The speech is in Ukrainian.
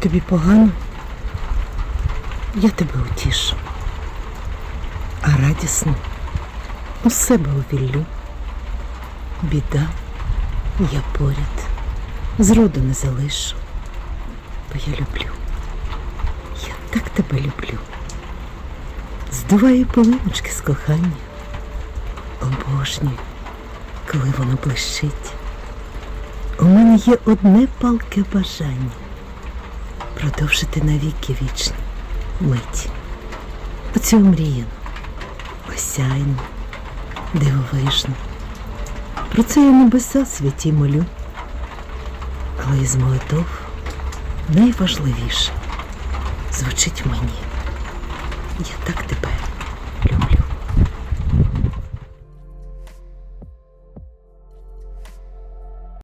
Тобі погано? Я тебе утішу. А радісно у себе увіллю. Біда, я поряд, зроду не залишу. Бо я люблю. Я так тебе люблю. Здуваю полиночки з кохання. Обожнюю, коли воно блищить. У мене є одне палке бажання продовжити навіки вічні мить. Оцю мріяну, осяйну, дивовижну. Про це я небеса святі молю. Але із молитов найважливіше звучить мені. Я так тебе